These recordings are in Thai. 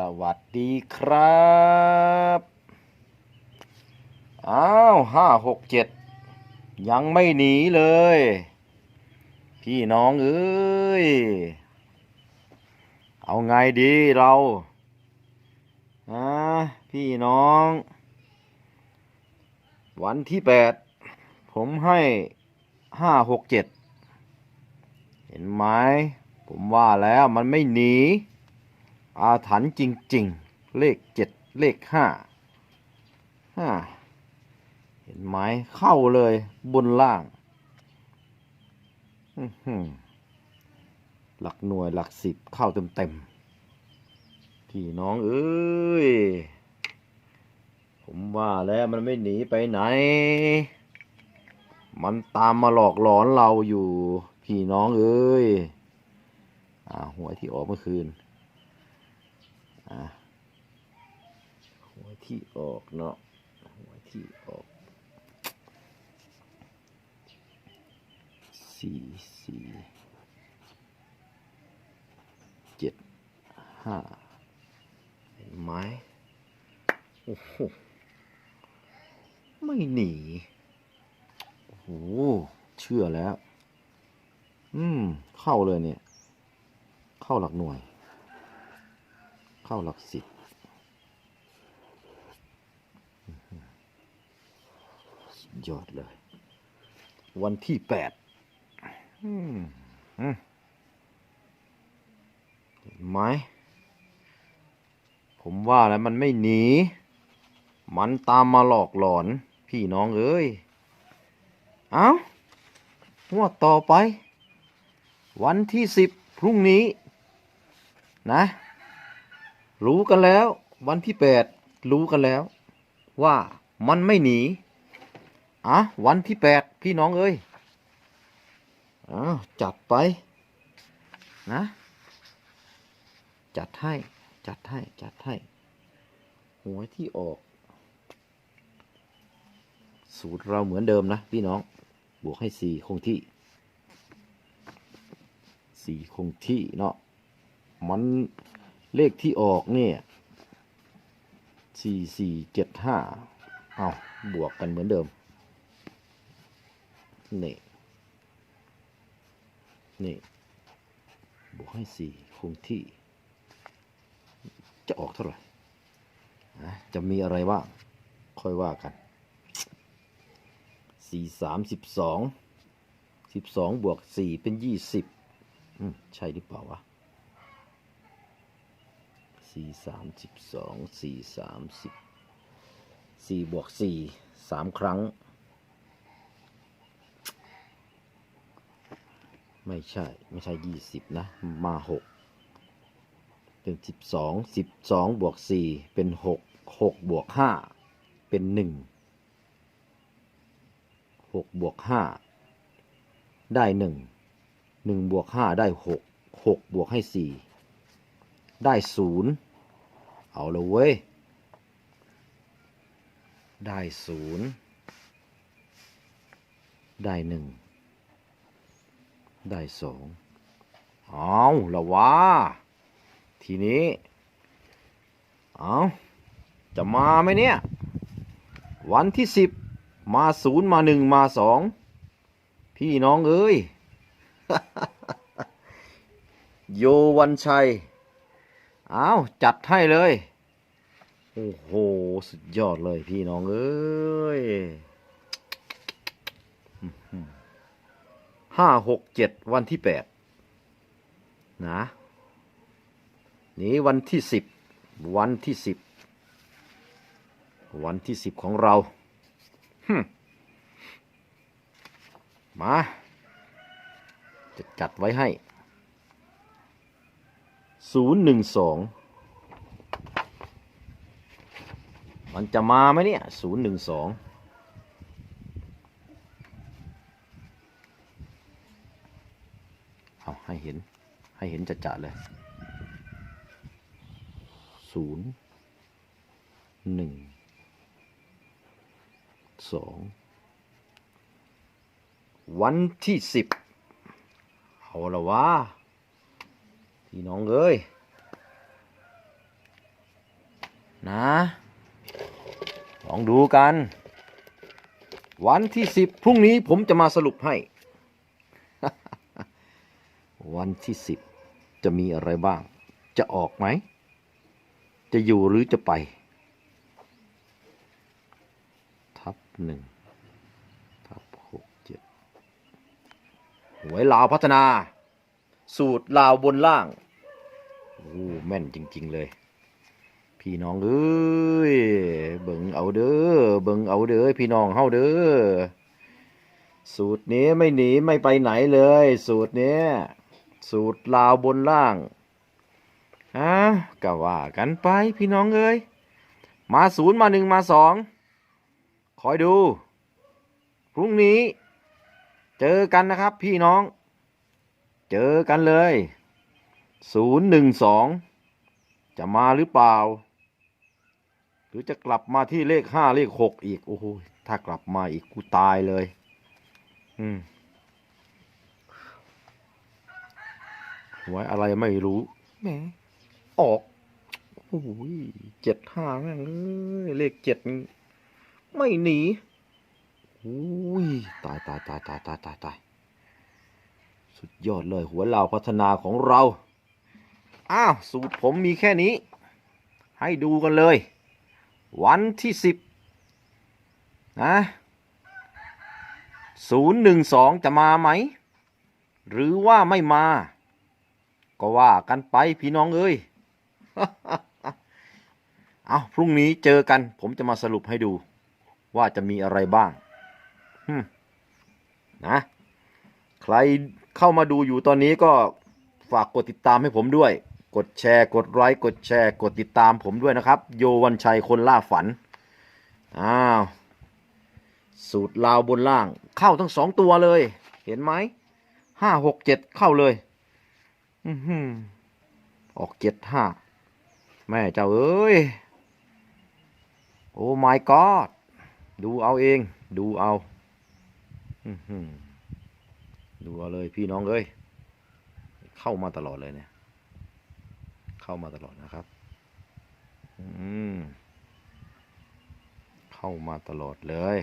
สวัสดีครับอ้าวห้าหกเจ็ดยังไม่หนีเลย พี่น้องเอ้ย เอาไงดีเราอ่าพี่น้อง วันที่แปดผมให้ห้าหกเจ็ดเห็นไหมผมว่าแล้วมันไม่หนี อาถรรพ์จริง ๆ เลขเจ็ดเลขห้าห้าเห็นไหมเข้าเลยบนล่างหือหลักหน่วยหลักสิบเข้าเต็มๆพี่น้องเอ้ย ผมว่าแล้วมันไม่หนีไปไหน มันตามมาหลอกหลอนเราอยู่ พี่น้องเอ้ยอ่าหวยที่ออกเมื่อคืน อะหวที่ออกเนาะหัวที่ออกสี่สี่เจ็ดห้าเห็นไหมโอ้โหไม่หนีโอ้โหเชื่อแล้ว อืม เข้าเลยเนี่ย เข้าหลักหน่วย เข้าหลักสิบยอดเลย วันที่แปดอืมอืมเห็นไหม ผมว่าแล้วมันไม่หนี มันตามมาหลอกหลอน พี่น้องเอ้ย เอ้างวดต่อไป วันที่สิบพรุ่งนี้ นะ รู้กันแล้ว วันที่แปดรู้กันแล้ว ว่ามันไม่หนีอะวันที่แปดพี่น้องเอ้ยอ้าวจัดไปนะ จัดให้ จัดให้ จัดให้ หวยที่ออก สูตรเราเหมือนเดิมนะพี่น้อง บวกให้สี่คงที่สี่คงที่เนาะมัน เลขที่ออกเนี่ยสี่สี่เจ็ดห้าเอาบวกกันเหมือนเดิม นี่ นี่ บวกให้สี่คงที่ จะออกเท่าไหร่ จะมีอะไรบ้างค่อยว่ากันสี่สามสิบสองสิบสองบวกสี่เป็นยี่สิบใช่หรือเปล่าวะ สี่สามสิบสองสี่สามสิบสี่บวกสี่สามครั้ง ไม่ใช่ไม่ใช่ยี่สิบนะ มาหกเป็นสิบสองสิบสองบวกสี่เป็นหกหกบวกห้าเป็นหนึ่งหกบวกห้าได้หนึ่งหนึ่งบวกห้าได้หกหกบวกให้สี่ ได้ศูนย์เอาละเว้ย ได้ศูนย์ได้หนึ่งได้สองเอาละวะทีนี้ เอาจะมาไหมเนี่ย วันที่สิบมาศูนย์มาหนึ่งมาสองพี่น้องเอ้ย โยวันชัย เอาจัดให้เลย โอ้โห สุดยอดเลยพี่น้องเอ้ยห้าหกเจ็ดวันที่แปดนะนี่วันที่สิบวันที่สิบวันที่สิบของเราฮึมมาจะจัดไว้ให้ ศูนย์หนึ่งสองมันจะมาไหมเนี่ยศูนย์หนึ่งสองเอาให้เห็น ให้เห็นจะจะๆเลยศูนย์หนึ่งสองวันที่สิบเอาละวะ พี่น้องเอ้ยนะลองดูกัน วันที่สิบพรุ่งนี้ผมจะมาสรุปให้ วันที่สิบจะมีอะไรบ้าง จะออกไหม จะอยู่หรือจะไป ทับหนึ่งทับหกเจ็ดหวยลาวพัฒนา สูตรลาวบนล่าง โอ้แม่นจริง ๆ เลย พี่น้องเอ้ยเบิ่งเอาเด้อเบิ่งเอาเด้อพี่น้องเฮาเด้อสูตรนี้ไม่หนีไม่ไปไหนเลย สูตรนี้สูตรลาวบนล่างฮะก็ว่ากันไปพี่น้องเอ้ยมาศูนย์มาหนึ่งมาสองคอยดู พรุ่งนี้ เจอกันนะครับพี่น้อง เจอกันเลย ศูนย์หนึ่งสองจะมาหรือเปล่า หรือจะกลับมาที่เลขห้าเลขหกอีก โอ้โหถ้ากลับมาอีกกูตายเลย อืมหวยอะไรไม่รู้แหมออกโอ้ยเจ็ดห้าแม่งเอ้ยเลขเจ็ดไม่หนีโอ้ยตายตายตายตายตายตายตายสุดยอดเลยหัวเราพัฒนาของเรา อ้าว สูตรผมมีแค่นี้ ให้ดูกันเลย วันที่สิบนะศูนย์หนึ่งสองจะมาไหม หรือว่าไม่มา ก็ว่ากันไปพี่น้องเอ้ยเอาพรุ่งนี้เจอกัน ผมจะมาสรุปให้ดู ว่าจะมีอะไรบ้างนะใครเข้ามาดูอยู่ตอนนี้ก็ฝากกดติดตามให้ผมด้วย กดแชร์กดไลค์กดแชร์ กดติดตามผมด้วยนะครับ โยวันชัยคนล่าฝันอ้าวสูตรลาวบนล่าง เข้าทั้งสองตัวเลย เห็นไหมห้าหกเจ็ดเข้าเลย อือหือออกเจ็ดห้าแม่เจ้าเอ้ย โอ้ my god ดูเอาเอง ดูเอาอือหือดูเอาเลยพี่น้องเอ้ย เข้ามาตลอดเลยเนี่ย เข้ามาตลอดนะครับ อืม เข้ามาตลอดเลย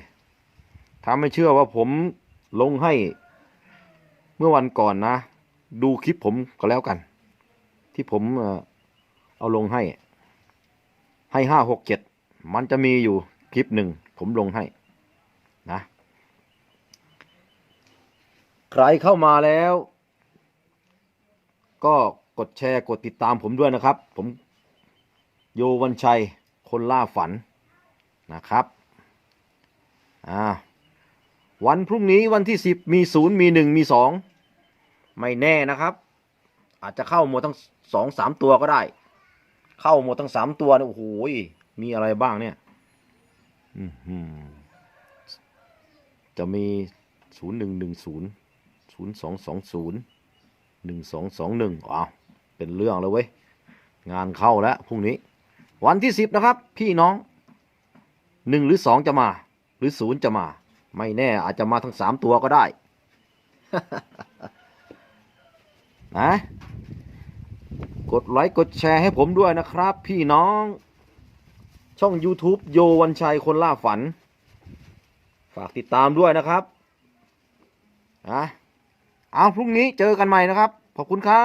ถ้าไม่เชื่อว่าผมลงให้เมื่อวันก่อนนะ ดูคลิปผมก็แล้วกัน ที่ผมเอาลงให้ ให้ห้าหกเจ็ดมันจะมีอยู่คลิปหนึ่ง ผมลงให้นะ ใครเข้ามาแล้ว ก็ ดแชร์ กดติดตามผมด้วยนะครับ ผมโยวันชัย คนล่าฝันนะครับอ่าวันพรุ่งนี้วันที่สิบมีศูนย์มีหนึ่งมีสองไม่แน่นะครับ อาจจะเข้าหมดทั้งสองสามตัวก็ได้ เข้าหมดทั้งสามตัวเนี่ยโอ้โหมีอะไรบ้างเนี่ยอื้อหือจะมีศูนย์หนึ่งหนึ่งศูนย์ศูนย์สองสองศูนย์หนึ่งสองสองหนึ่งอ้าว เป็นเรื่องแล้วเว้ย งานเข้าแล้วพรุ่งนี้ วันที่สิบนะครับ พี่น้องหนึ่งหรือสองจะมา หรือศูนย์จะมา ไม่แน่อาจจะมาทั้งสามตัวก็ได้ นะ กดไลค์กดแชร์ให้ผมด้วยนะครับ พี่น้อง ช่อง YouTube โยวันชัยคนล่าฝัน ฝากติดตามด้วยนะครับนะเอาพรุ่งนี้เจอกันใหม่นะครับ ขอบคุณครับ